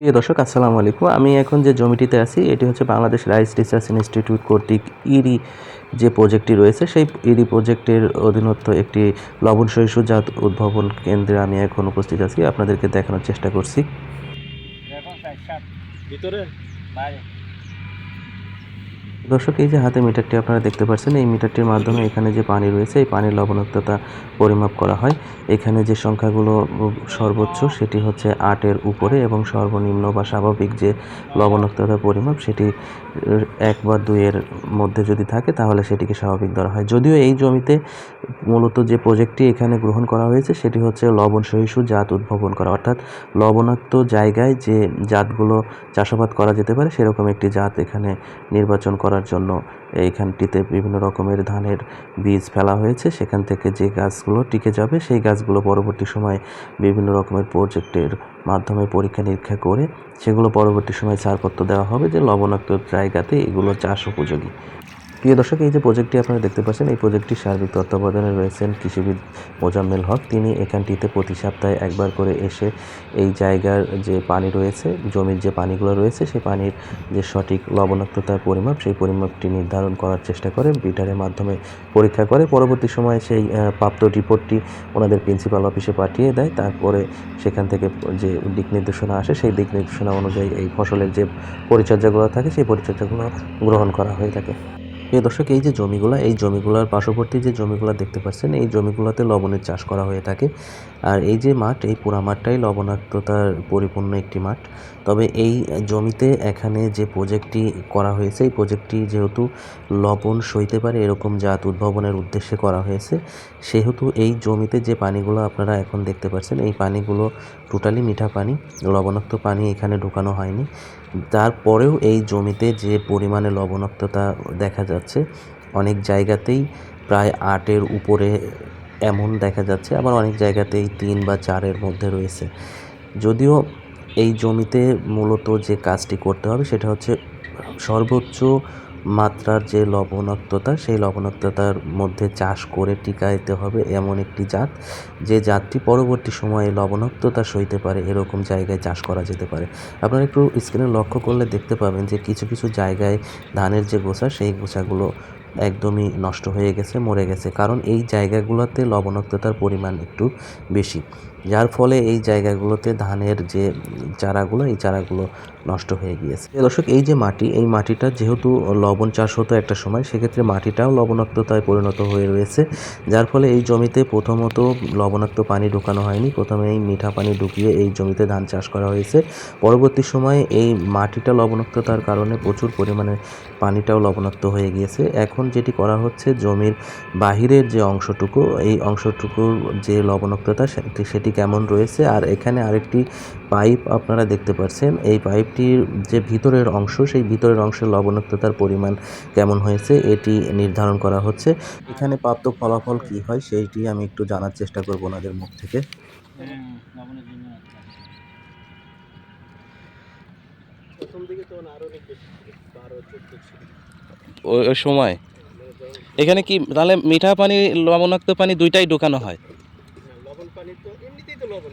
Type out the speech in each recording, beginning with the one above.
প্রিয় দর্শক, আসসালামু আলাইকুম। আমি এখন যে জমিটিতে আছি, এটি হচ্ছে বাংলাদেশ রাইস রিসার্চ ইনস্টিটিউট কর্তৃক ইরি যে প্রজেক্টটি রয়েছে, সেই ইরি প্রজেক্টের অধীনস্থ একটি লবণ সহিষ্ণুজাত উদ্ভাবন কেন্দ্রে আমি এখন উপস্থিত আছি। আপনাদেরকে দেখানোর চেষ্টা করছি। ভিতরে দর্শক, এই যে হাতে মিটারটি আপনারা দেখতে পাচ্ছেন, এই মিটারটির মাধ্যমে এখানে যে পানি রয়েছে, এই পানির লবণাক্ততা পরিমাপ করা হয়। এখানে যে সংখ্যাগুলো সর্বোচ্চ, সেটি হচ্ছে আটের উপরে এবং সর্বনিম্ন বা স্বাভাবিক যে লবণাক্ততা পরিমাপ, সেটি এক বা দুইয়ের মধ্যে যদি থাকে, তাহলে সেটিকে স্বাভাবিক ধরা হয়। যদিও এই জমিতে মূলত যে প্রজেক্টটি এখানে গ্রহণ করা হয়েছে, সেটি হচ্ছে লবণ সহিষ্ণু জাত উদ্ভাবন করা। অর্থাৎ লবণাক্ত জায়গায় যে জাতগুলো চাষাবাদ করা যেতে পারে, সেরকম একটি জাত এখানে নির্বাচন করার জন্য এইখানটিতে বিভিন্ন রকমের ধানের বীজ ফেলা হয়েছে। সেখান থেকে যে গাছগুলো টিকে যাবে, সেই গাছগুলো পরবর্তী সময় বিভিন্ন রকমের প্রজেক্টের মাধ্যমে পরীক্ষা নিরীক্ষা করে সেগুলো পরবর্তী সময়ে ছাড়পত্র দেওয়া হবে যে লবণাক্ত জায়গাতে এগুলো চাষ উপযোগী। প্রিয় দর্শক, এই যে প্রজেক্টটি আপনারা দেখতে পাচ্ছেন, এই প্রজেক্টটির সার্বিক তত্ত্বাবধানে রয়েছেন কৃষিবিদ মোজাম্মেল হক। তিনি এখানটিতে প্রতি সপ্তাহে একবার করে এসে এই জায়গার যে পানি রয়েছে, জমির যে পানিগুলো রয়েছে, সেই পানির যে সঠিক লবণাক্ততার পরিমাপ, সেই পরিমাপটি নির্ধারণ করার চেষ্টা করে, বিটারের মাধ্যমে পরীক্ষা করে। পরবর্তী সময়ে সেই প্রাপ্ত রিপোর্টটি ওনাদের প্রিন্সিপাল অফিসে পাঠিয়ে দেয়। তারপরে সেখান থেকে যে দিক নির্দেশনা আসে, সেই দিক নির্দেশনা অনুযায়ী এই ফসলের যে পরিচর্যাগুলো থাকে, সেই পরিচর্যাগুলো গ্রহণ করা হয়ে থাকে। প্রিয় দর্শক, এই যে জমিগুলো, এই জমিগুলোর পার্শ্ববর্তী যে জমিগুলো দেখতে পাচ্ছেন, এই জমিগুলোতে লবণের চাষ করা হয়ে থাকে। আর এই যে মাঠ, এই পুরা মাঠটাই লবণাক্ততার পরিপূর্ণ একটি মাঠ। তবে এই জমিতে এখানে যে প্রজেক্টটি করা হয়েছে, এই প্রজেক্টটি যেহেতু লবণ সইতে পারে, এরকম জাত উদ্ভাবনের উদ্দেশ্যে করা হয়েছে, সেহেতু এই জমিতে যে পানিগুলো আপনারা এখন দেখতে পাচ্ছেন, এই পানিগুলো টোটালি মিঠা পানি, লবণাক্ত পানি এখানে ঢোকানো হয়নি। তারপরেও এই জমিতে যে পরিমাণে লবণাক্ততা দেখা যাচ্ছে, অনেক জায়গাতেই প্রায় আটের উপরে এমন দেখা যাচ্ছে, আবার অনেক জায়গাতেই তিন বা চারের মধ্যে রয়েছে। যদিও এই জমিতে মূলত যে কাজটি করতে হবে সেটা হচ্ছে সর্বোচ্চ মাত্রার যে লবণাক্ততা, সেই লবণাক্ততার মধ্যে চাষ করে টিকা দিতে হবে এমন একটি জাত। যে জাতটি পরবর্তী সময়ে লবণাক্ততা সইতে পারে, এরকম জায়গায় চাষ করা যেতে পারে। আপনারা একটু স্ক্রিনে লক্ষ্য করলে দেখতে পাবেন যে কিছু কিছু জায়গায় ধানের যে গোছা, সেই গোছাগুলো একদমই নষ্ট হয়ে গেছে, মরে গেছে। কারণ এই জায়গাগুলোতে লবণাক্ততার পরিমাণ একটু বেশি। যার ফলে এই জায়গাগুলোতে ধানের যে চারাগুলো, এই চারাগুলো নষ্ট হয়ে গিয়েছে। দর্শক, এই যে মাটি, এই মাটিটা যেহেতু লবণ চাষ হতো একটা সময়, সেক্ষেত্রে মাটিটাও লবণাক্ততায় পরিণত হয়ে রয়েছে। যার ফলে এই জমিতে প্রথমত লবণাক্ত পানি ঢোকানো হয়নি। প্রথমে এই মিঠা পানি ঢুকিয়ে এই জমিতে ধান চাষ করা হয়েছে। পরবর্তী সময়ে এই মাটিটা লবণাক্ততার কারণে প্রচুর পরিমাণে পানিটাও লবণাক্ত হয়ে গিয়েছে। এখন যেটি করা হচ্ছে জমির বাহিরের যে অংশটুকু এই অংশটুকুর যে লবণাক্ততা সেটি সেটি কেমন রয়েছে? আর এখানে আরেকটি পাইপ আপনারা দেখতে পাচ্ছেন। এই পাইপটির যে ভিতরের অংশ সেই ভিতরের অংশের লবণাক্ততার পরিমাণ কেমন হয়েছে এটি নির্ধারণ করা হচ্ছে। এখানে প্রাপ্ত ফলাফল কি হয় সেইটি আমি একটু জানার চেষ্টা করব ওনাদের মুখ থেকে। প্রথম দিকে তো আরও অনেক বেশি বারো চোদ্দ ছিল। ওই ওই সময়? এখানে কি তাহলে মিঠা পানি লবণাক্ত পানি দুইটাই ঢোকানো হয়? লবণ পানি তো এমনিতেই তো লবণ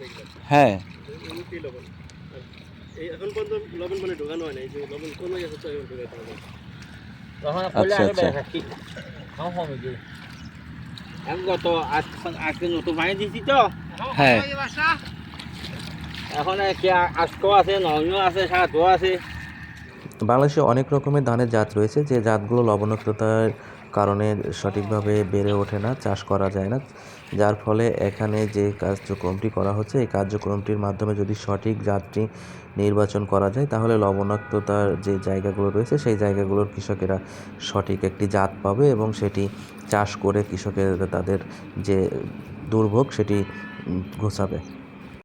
হ্যাঁ। এমনিতেই লবণ। এখন পর্যন্ত লবণ পানি ঢোকানো হয় না এই যে লবণ কোনো গেছে তো এখন ঢোকাতে হবে আচ্ছা আচ্ছা। আজ আজকে নতুন পানি দিছি তো। হ্যাঁ। এখন কি আজকেও আছে নয়ও আছে সাতও আছে। বাংলাদেশে অনেক রকমের ধানের জাত রয়েছে যে জাতগুলো লবণাক্ততার কারণে সঠিকভাবে বেড়ে ওঠে না, চাষ করা যায় না। যার ফলে এখানে যে কার্যক্রমটি করা হচ্ছে, এই কার্যক্রমটির মাধ্যমে যদি সঠিক জাতটি নির্বাচন করা যায়, তাহলে লবণাক্ততার যে জায়গাগুলো রয়েছে, সেই জায়গাগুলোর কৃষকেরা সঠিক একটি জাত পাবে এবং সেটি চাষ করে কৃষকের তাদের যে দুর্ভোগ, সেটি ঘোচাবে